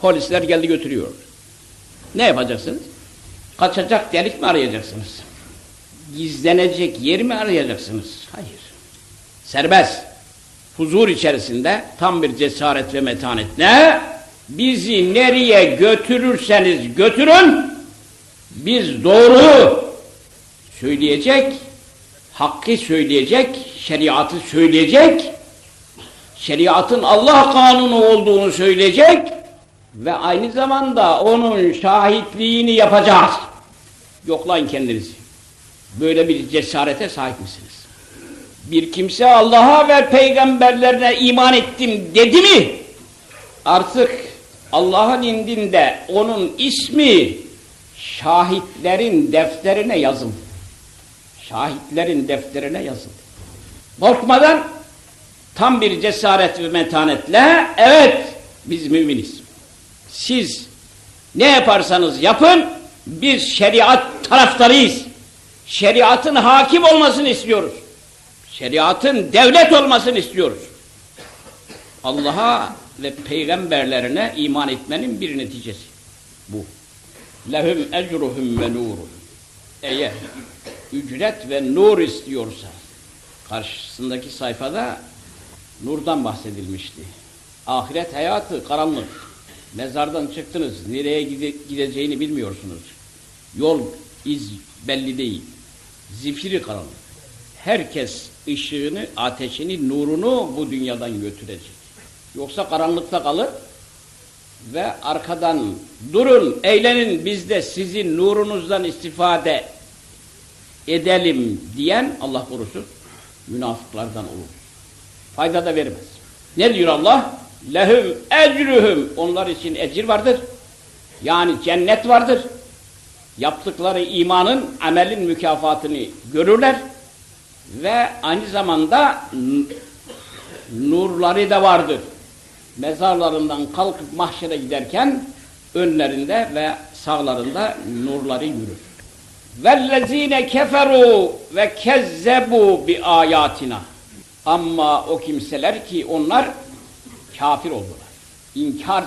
Polisler geldi götürüyor. Ne yapacaksınız? Kaçacak delik mi arayacaksınız? Gizlenecek yer mi arayacaksınız? Hayır. Serbest. Huzur içerisinde tam bir cesaret ve metanetle bizi nereye götürürseniz götürün biz doğru söyleyecek, hakkı söyleyecek, şeriatı söyleyecek, şeriatın Allah kanunu olduğunu söyleyecek ve aynı zamanda onun şahitliğini yapacağız. Yoklayın kendinizi. Böyle bir cesarete sahip misiniz? Bir kimse Allah'a ve peygamberlerine iman ettim dedi mi? Artık Allah'ın indinde onun ismi şahitlerin defterine yazıldı. Şahitlerin defterine yazıldı. Korkmadan tam bir cesaret ve metanetle evet biz müminiz. Siz ne yaparsanız yapın biz şeriat taraftarıyız. Şeriatın hakim olmasını istiyoruz. Şeriatın devlet olmasını istiyoruz. Allah'a ve peygamberlerine iman etmenin bir neticesi bu. Lehum ecruhum ve nuruhum. Eğer ücret ve nur istiyorsa karşısındaki sayfada nurdan bahsedilmişti. Ahiret hayatı karanlık. Mezardan çıktınız. Nereye gide gideceğini bilmiyorsunuz. Yol, iz belli değil. Zifiri karanlık. Herkes ışığını, ateşini, nurunu bu dünyadan götürecek. Yoksa karanlıkta kalır ve arkadan durun, eğlenin biz de sizin nurunuzdan istifade edelim diyen Allah korusun münafıklardan olur. Fayda da vermez. Ne diyor Allah? lehum ecrühüm onlar için ecir vardır. Yani cennet vardır. Yaptıkları imanın, amelin mükafatını görürler ve aynı zamanda nurları da vardır. Mezarlarından kalkıp mahşere giderken önlerinde ve sağlarında nurları yürür. Vellezine keferu ve vekezzebu bi ayatina. Ama o kimseler ki onlar kafir oldular. İnkar,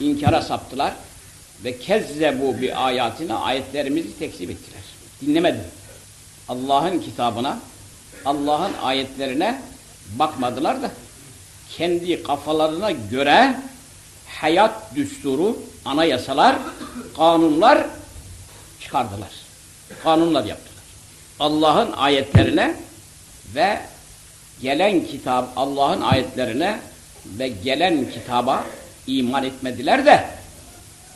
inkara saptılar ve kezzebu bi ayatina ayetlerimizi tekzip ettiler. Dinlemediler. Allah'ın kitabına, Allah'ın ayetlerine bakmadılar da kendi kafalarına göre hayat düsturu, anayasalar, kanunlar çıkardılar. Kanunlar yaptılar. Allah'ın ayetlerine ve gelen kitap, Allah'ın ayetlerine ve gelen kitaba iman etmediler de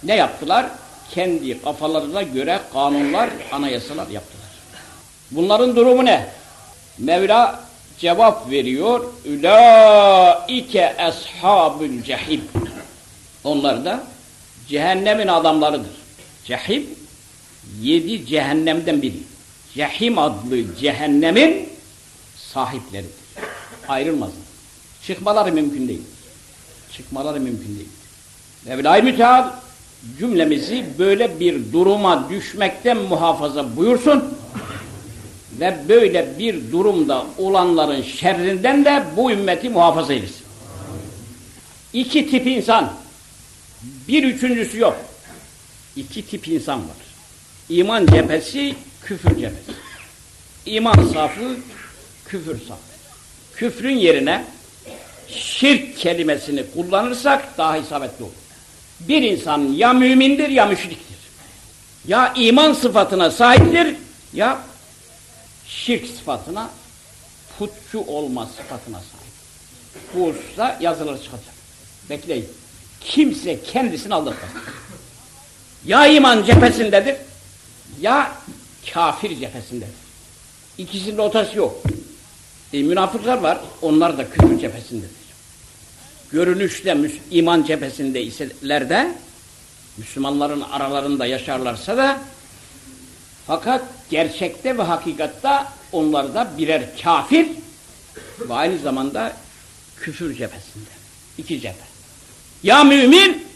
ne yaptılar? Kendi kafalarına göre kanunlar, anayasalar yaptılar. Bunların durumu ne? Mevla cevap veriyor. Ulaike ashabul cehim. Onlar da cehennemin adamlarıdır. Cehim yedi cehennemden biri. Cehim adlı cehennemin sahipleridir. Ayrılmazlar. Çıkmaları mümkün değil. Çıkmaları mümkün değil. Mevla-i Müteal cümlemizi böyle bir duruma düşmekten muhafaza buyursun ve böyle bir durumda olanların şerrinden de bu ümmeti muhafaza eylesin. İki tip insan, bir üçüncüsü yok. İki tip insan var. İman cephesi, küfür cephesi. İman safı, küfür safı. Küfrün yerine şirk kelimesini kullanırsak daha isabetli olur. Bir insan ya mümindir ya müşriktir. Ya iman sıfatına sahiptir ya şirk sıfatına putçu olma sıfatına sahip. Bu hususta yazıları çıkacak. Bekleyin. Kimse kendisini aldatmasın. Ya iman cephesindedir ya kafir cephesindedir. İkisinin ortası yok. E, münafıklar var. Onlar da küfür cephesindedir. Görünüşte iman cephesinde iseler de Müslümanların aralarında yaşarlarsa da fakat gerçekte ve hakikatta onlar da birer kafir ve aynı zamanda küfür cephesinde. İki cephe. Ya mümin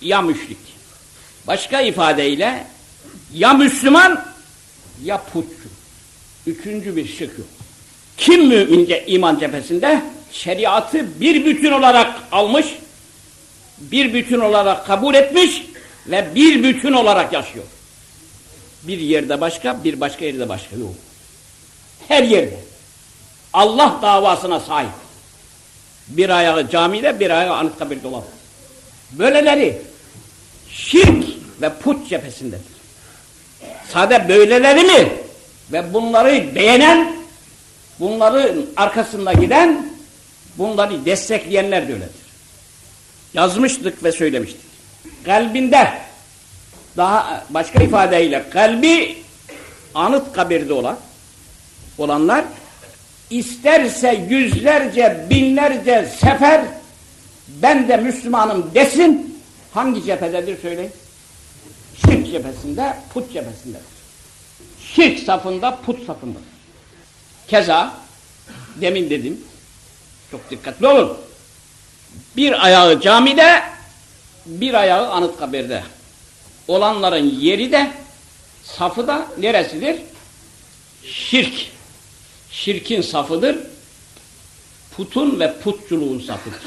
ya müşrik. Başka ifadeyle ya Müslüman ya putçu. Üçüncü bir şık yok. Kim mümince iman cephesinde? Şeriatı bir bütün olarak almış, bir bütün olarak kabul etmiş ve bir bütün olarak yaşıyor. Bir yerde başka, bir başka yerde başka yok. Her yerde. Allah davasına sahip. Bir ayağı camide, bir ayağı Anıtkabir'de olan. Böyleleri şirk ve put cephesindedir. Sade böyleleri mi? Ve bunları beğenen, bunların arkasında giden, bunları destekleyenler de öyledir. Yazmıştık ve söylemiştik. Kalbinde, daha başka ifadeyle kalbi anıt kabirde olan, olanlar isterse yüzlerce, binlerce sefer ben de Müslümanım desin, hangi cephededir söyleyin? Şirk cephesinde, put cephesindedir. Şirk safında, put safındadır. Keza, demin dedim, çok dikkatli olun. Bir ayağı camide, bir ayağı Anıtkabir'de. Olanların yeri de, safı da neresidir? Şirk. Şirkin safıdır. Putun ve putçuluğun safıdır.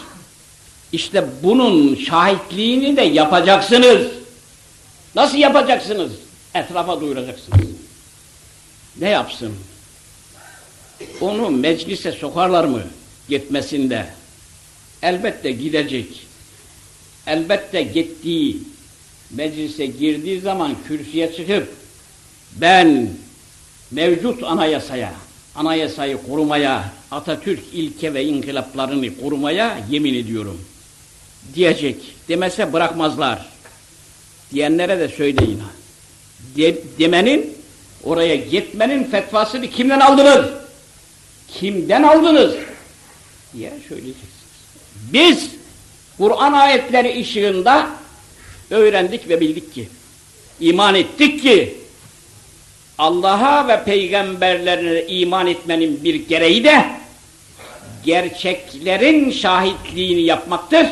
İşte bunun şahitliğini de yapacaksınız. Nasıl yapacaksınız? Etrafa duyuracaksınız. Ne yapsın? Onu meclise sokarlar mı gitmesinde? Elbette gidecek. Elbette gittiği meclise girdiği zaman kürsüye çıkıp ben mevcut anayasaya, anayasayı korumaya, Atatürk ilke ve inkılaplarını korumaya yemin ediyorum diyecek. Demese bırakmazlar. Diyenlere de söyleyin. De, demenin, oraya gitmenin fetvasını kimden aldınız? Kimden aldınız? Diye söyleyeceksiniz. Biz Kur'an ayetleri ışığında öğrendik ve bildik ki, iman ettik ki Allah'a ve peygamberlerine iman etmenin bir gereği de gerçeklerin şahitliğini yapmaktır.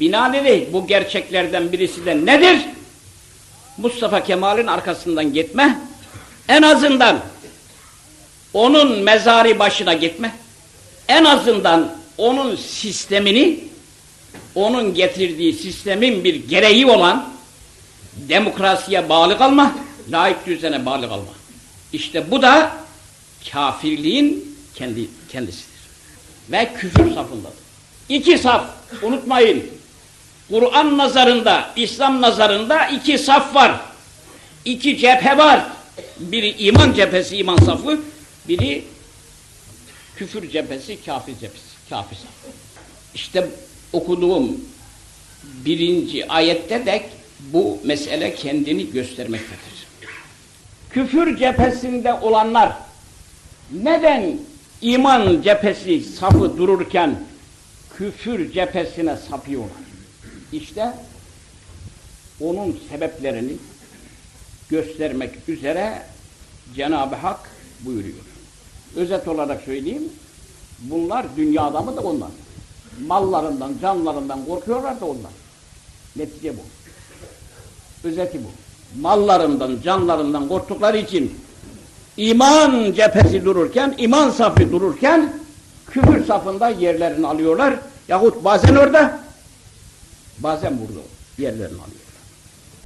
Binaenaleyh bu gerçeklerden birisi de nedir? Mustafa Kemal'in arkasından gitme, en azından onun mezari başına gitme, en azından onun sistemini, onun getirdiği sistemin bir gereği olan demokrasiye bağlı kalma, layık düzene bağlı kalma. İşte bu da kafirliğin kendi kendisidir. Ve küfür safındadır. İki saf, unutmayın. Kur'an nazarında, İslam nazarında iki saf var. İki cephe var. Biri iman cephesi, iman safı, biri küfür cephesi, kafir cephesi, kafir. İşte okuduğum birinci ayette de bu mesele kendini göstermektedir. Küfür cephesinde olanlar neden iman cephesi safı dururken küfür cephesine sapıyorlar? İşte onun sebeplerini göstermek üzere Cenab-ı Hak buyuruyor. Özet olarak söyleyeyim, bunlar dünya adamı da onlar. Mallarından, canlarından korkuyorlar da onlar. Netice bu. Özeti bu. Mallarından, canlarından korktukları için iman cephesi dururken, iman safı dururken küfür safında yerlerini alıyorlar. Yahut bazen orada, bazen burada yerlerini alıyor.